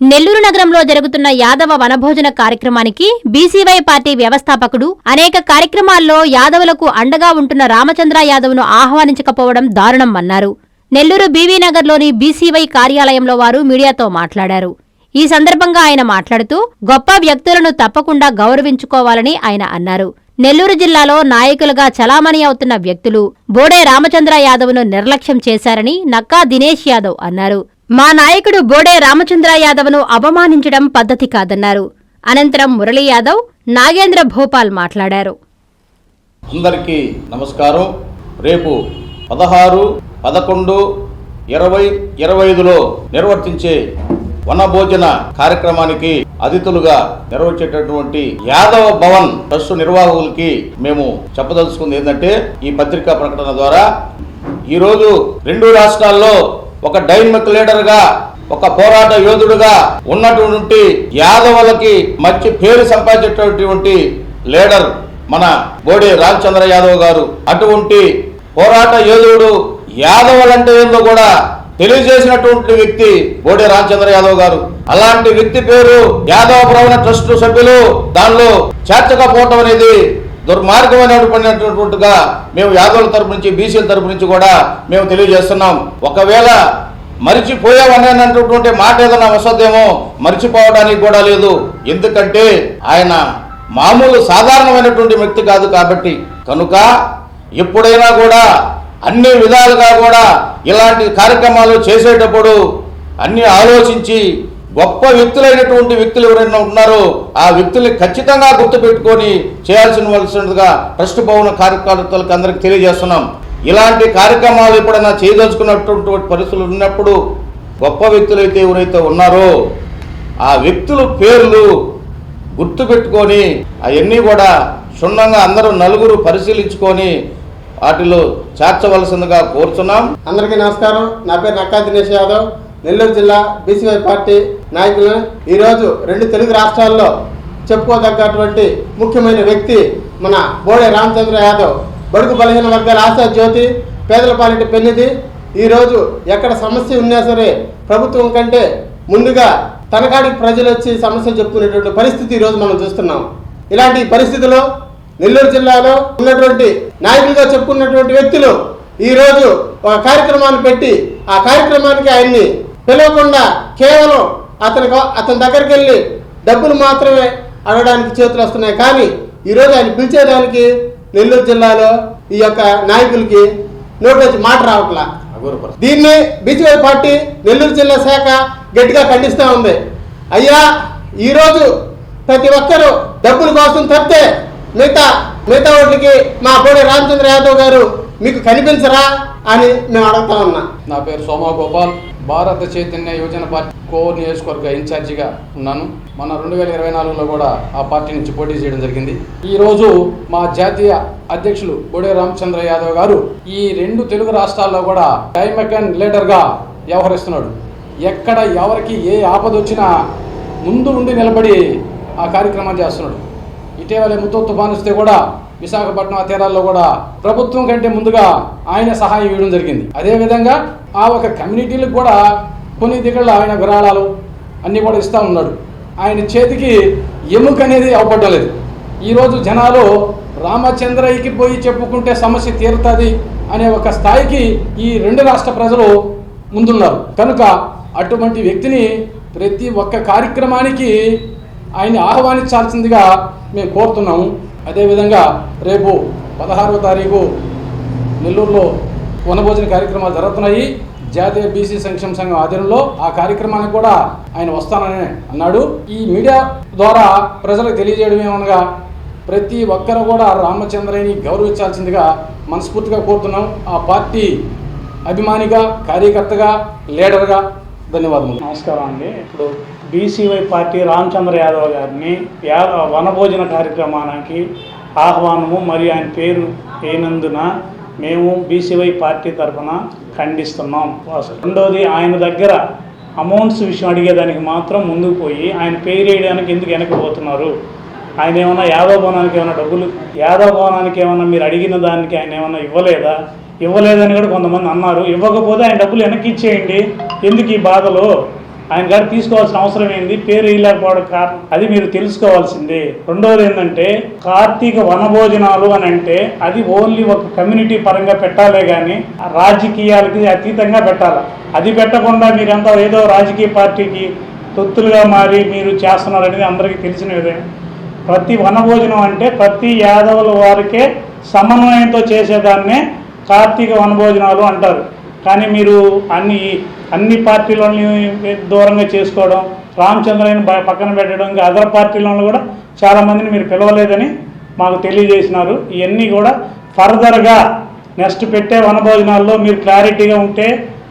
నెల్లూరు నగరంలో జరుగుతున్న యాదవ వనభోజన కార్యక్రమానికి బీసీవై పార్టీ వ్యవస్థాపకుడు అనేక కార్యక్రమాల్లో యాదవులకు అండగా ఉంటున్న రామచంద్ర యాదవ్ను ఆహ్వానించకపోవడం దారుణం అన్నారు. నెల్లూరు బీవీనగర్లోని బీసీవై కార్యాలయంలో వారు మీడియాతో మాట్లాడారు. ఈ సందర్భంగా ఆయన మాట్లాడుతూ గొప్ప వ్యక్తులను తప్పకుండా గౌరవించుకోవాలని ఆయన అన్నారు. నెల్లూరు జిల్లాలో నాయకులుగా చలామణి అవుతున్న వ్యక్తులు బోడే రామచంద్ర యాదవ్ను నిర్లక్ష్యం చేశారని నక్కా దినేష్ యాదవ్ అన్నారు. మా నాయకుడు బోడే రామచంద్ర యాదవ్ను అవమానించడం పద్ధతి కాదన్నారు. అనంతరం మురళీ యాదవ్ నాగేంద్ర భోపాల్ మాట్లాడారు. అందరికీ నమస్కారం. రేపు పదహారు పదకొండు ఇరవై ఇరవై ఐదులో నిర్వర్తించే వనభోజన కార్యక్రమానికి అతిథులుగా నిర్వహించేటటువంటి యాదవ భవన్ ట్రస్టు నిర్వాహకులకి మేము చెప్పదలుచుకుంది ఏంటంటే ఈ పత్రికా ప్రకటన ద్వారా ఈరోజు రెండు రాష్ట్రాల్లో ఒక డైనమిక్ లీడర్గా ఒక పోరాట యోధుడుగా ఉన్నటువంటి యాదవులకి మంచి పేరు సంపాదించేటటువంటి లీడర్ మన బోడి రామచంద్ర యాదవ్ గారు. అటువంటి పోరాట యోధుడు యాదవులంటే ఏందో కూడా తెలియజేసినటువంటి వ్యక్తి బోడి రామచంద్ర యాదవ్ గారు. అలాంటి వ్యక్తి పేరు యాదవ భవన ట్రస్ట్ సభ్యులు దానిలో చేర్చకపోవటం అనేది దుర్మార్గమైనటువంటిగా మేము యాదవుల తరపు నుంచి బీసీల తరపు నుంచి కూడా మేము తెలియజేస్తున్నాం. ఒకవేళ మరిచిపోయామనేటటువంటి మాట ఏదైనా వస్తుందేమో మరిచిపోవడానికి కూడా లేదు. ఎందుకంటే ఆయన మామూలు సాధారణమైనటువంటి వ్యక్తి కాదు కాబట్టి. కనుక ఎప్పుడైనా కూడా అన్ని విధాలుగా కూడా ఇలాంటి కార్యక్రమాలు చేసేటప్పుడు అన్ని ఆలోచించి గొప్ప వ్యక్తులైనటువంటి వ్యక్తులు ఎవరైనా ఉన్నారో ఆ వ్యక్తుల్ని ఖచ్చితంగా గుర్తుపెట్టుకొని చేయాల్సినవలసినదిగా ట్రస్ట్ భవన కార్యకర్తలకు అందరికి తెలియజేస్తున్నాం. ఇలాంటి కార్యక్రమాలు ఎప్పుడైనా చేయదలుచుకున్నటువంటి పరిస్థితులు ఉన్నప్పుడు గొప్ప వ్యక్తులైతే ఎవరైతే ఉన్నారో ఆ వ్యక్తుల పేర్లు గుర్తుపెట్టుకొని అవన్నీ కూడా క్షుణ్ణంగా అందరూ నలుగురు పరిశీలించుకొని వాటిలో చేర్చవలసిందిగా కోరుతున్నాం. అందరికీ నమస్కారం. నా పేరు నక్కా దినేష్ యాదవ్. నెల్లూరు జిల్లా బీసీవై పార్టీ నాయకులు ఈరోజు రెండు తెలుగు రాష్ట్రాల్లో చెప్పుకోదగ్గటువంటి ముఖ్యమైన వ్యక్తి మన బోడే రామచంద్ర యాదవ్. బడుగు బలహీన వర్గాల ఆశా జ్యోతి పేదల పాలిటి పెన్నిది ఈరోజు ఎక్కడ సమస్య ఉన్నా సరే ప్రభుత్వం కంటే ముందుగా తనకాడికి ప్రజలు వచ్చి సమస్యలు చెప్పుకునేటువంటి పరిస్థితి ఈరోజు మనం చూస్తున్నాం. ఇలాంటి పరిస్థితిలో నెల్లూరు జిల్లాలో ఉన్నటువంటి నాయకులుగా చెప్పుకున్నటువంటి వ్యక్తులు ఈరోజు ఒక కార్యక్రమాన్ని పెట్టి ఆ కార్యక్రమానికి ఆయన్ని పిలవకుండా కేవలం అతని అతని దగ్గరికి వెళ్ళి డబ్బులు మాత్రమే అడగడానికి చేతులు వస్తున్నాయి. కానీ ఈరోజు ఆయన పిలిచేదానికి నెల్లూరు జిల్లాలో ఈ యొక్క నాయకులకి నోటి మాట రావట్లా. దీన్ని బీసీవై పార్టీ నెల్లూరు జిల్లా శాఖ గట్టిగా ఖండిస్తూ ఉంది. అయ్యా ఈరోజు ప్రతి ఒక్కరూ డబ్బుల కోసం తప్పితే మిగతా మిగతా వాటికి మా బోడి రామచంద్ర యాదవ్ గారు మీకు కనిపించరా అని మేము అడుగుతా ఉన్నా. నా పేరు సోమా గోపాల్. భారత చైతన్య యువజన పార్టీ కోర్ నియోజకవర్గ ఇన్ఛార్జిగా ఉన్నాను. మన రెండు వేల ఇరవై నాలుగులో కూడా ఆ పార్టీ నుంచి పోటీ చేయడం జరిగింది. ఈరోజు మా జాతీయ అధ్యక్షులు బొడే రామచంద్ర యాదవ్ గారు ఈ రెండు తెలుగు రాష్ట్రాల్లో కూడా డైమెకన్ లీడర్గా వ్యవహరిస్తున్నాడు. ఎక్కడ ఎవరికి ఏ ఆపద వచ్చినా ముందు ఉండి నిలబడి ఆ కార్యక్రమం చేస్తున్నాడు. ఇటీవల ముత్తు తుఫాను వస్తే కూడా విశాఖపట్నం తీరాల్లో కూడా ప్రభుత్వం కంటే ముందుగా ఆయన సహాయం ఇవ్వడం జరిగింది. అదేవిధంగా ఆ ఒక కమ్యూనిటీలకు కూడా కొన్ని దిగుళ్ళు ఆయన విరాళాలు అన్నీ కూడా ఇస్తూ ఉన్నాడు. ఆయన చేతికి ఎముక అనేది అవపడలేదు. ఈరోజు జనాలు రామచంద్రయ్యకి పోయి చెప్పుకుంటే సమస్య తీరుతుంది అనే ఒక స్థాయికి ఈ రెండు రాష్ట్ర ప్రజలు ముందున్నారు. కనుక అటువంటి వ్యక్తిని ప్రతి ఒక్క కార్యక్రమానికి ఆయన్ని ఆహ్వానించాల్సిందిగా మేము కోరుతున్నాము. అదేవిధంగా రేపు పదహారవ తారీఖు నెల్లూరులో వనభోజన కార్యక్రమాలు జరుగుతున్నాయి. జాతీయ బీసీ సంక్షేమ సంఘం ఆధ్వర్యంలో ఆ కార్యక్రమానికి కూడా ఆయన వస్తానని అన్నాడు. ఈ మీడియా ద్వారా ప్రజలకు తెలియజేయడం ఏమనగా ప్రతి ఒక్కరు కూడా రామచంద్రని గౌరవించాల్సిందిగా మనస్ఫూర్తిగా కోరుతున్నాం. ఆ పార్టీ అభిమానిగా కార్యకర్తగా లీడర్గా ధన్యవాదములు. నమస్కారం అండి. ఇప్పుడు బీసీవై పార్టీ రామచంద్ర యాదవ్ గారిని యాదవ వనభోజన కార్యక్రమానికి ఆహ్వానము మరియు ఆయన పేరు అయినందున మేము బీసీవై పార్టీ తరఫున ఖండిస్తున్నాం రెండోది ఆయన దగ్గర అమౌంట్స్ విషయం అడిగేదానికి మాత్రం ముందుకు పోయి ఆయన పేరు వేయడానికి ఎందుకు వెనకపోతున్నారు ఆయన ఏమైనా యాదవ భవనానికి ఏమైనా డబ్బులు యాదవ భవనానికి ఏమైనా మీరు అడిగిన దానికి ఆయన ఏమైనా ఇవ్వలేదా? ఇవ్వలేదని కూడా కొంతమంది అన్నారు. ఇవ్వకపోతే ఆయన డబ్బులు వెనక్కి ఇచ్చేయండి. ఎందుకు ఈ బాధలో? ఆయన గారు తీసుకోవాల్సిన అవసరం ఏంది? పేరు వేయలేకపోవడం కారణం. అది మీరు తెలుసుకోవాల్సిందే. రెండవది ఏంటంటే కార్తీక వనభోజనాలు అని అంటే అది ఓన్లీ ఒక కమ్యూనిటీ పరంగా పెట్టాలే కానీ రాజకీయాలకి అతీతంగా పెట్టాలి? అది పెట్టకుండా మీరంతా ఏదో రాజకీయ పార్టీకి తొత్తులుగా మారి మీరు చేస్తున్నారనేది అందరికీ తెలిసిన విధంగా ప్రతి వనభోజనం అంటే ప్రతి యాదవుల వారికే సమన్వయంతో చేసేదాన్నే కార్తీక వనభోజనాలు అంటారు. కానీ మీరు అన్ని అన్ని పార్టీలని దూరంగా చేసుకోవడం రామచంద్రని బ- పక్కన పెట్టడం ఇంకా అదర్ పార్టీలను కూడా చాలామందిని మీరు పిలవలేదని మాకు తెలియజేసినారు. ఇవన్నీ కూడా ఫర్దర్గా నెక్స్ట్ పెట్టే వనభోజనాల్లో మీరు క్లారిటీగా ఉంటే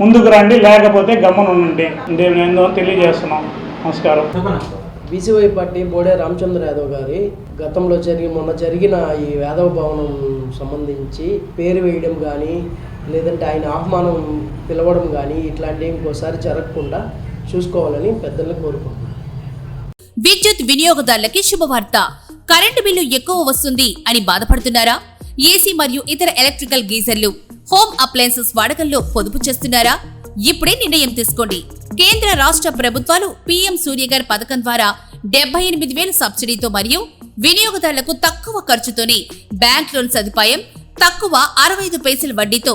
ముందుకు రండి లేకపోతే గమ్మన ఉండండి నేను ఏందో తెలియజేస్తున్నాం నమస్కారం బీసీవై పార్టీ బోడే రామచంద్ర యాదవ్ గారి గతంలో జరిగి మొన్న జరిగిన ఈ యాదవ భవనం సంబంధించి పేరు వేయడం కానీ లేదంటే ఆయన ఆహ్వానం పిలవడం కానీ ఇట్లాంటివి ఇంకోసారి జరగకుండా చూసుకోవాలని పెద్దలను కోరుకుంటున్నాను. విద్యుత్ వినియోగదారులకి శుభవార్త. కరెంటు బిల్లు ఎక్కువ వస్తుంది అని బాధపడుతున్నారా? ఏసీ మరియు ఇతర ఎలక్ట్రికల్ గీజర్లు హోమ్ అప్లయన్సెస్ వాడకంలో పొదుపు చేస్తున్నారా? ఇప్పుడే నిర్ణయం తీసుకోండి. కేంద్ర రాష్ట్ర ప్రభుత్వాలు పీఎం సూర్యగర్ పథకం ద్వారా డెబ్బై ఎనిమిది వేల సబ్సిడీతో మరియు వినియోగదారులకు తక్కువ ఖర్చుతోనే బ్యాంక్ లోన్ సదుపాయం తక్కువ అరవై ఐదు పైసల వడ్డీతో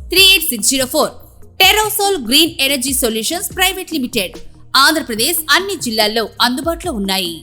three eight six zero four. Terosol green energy solutions private limited Andhra Pradesh అన్ని జిల్లాల్లో అందుబాటులో ఉన్నాయి.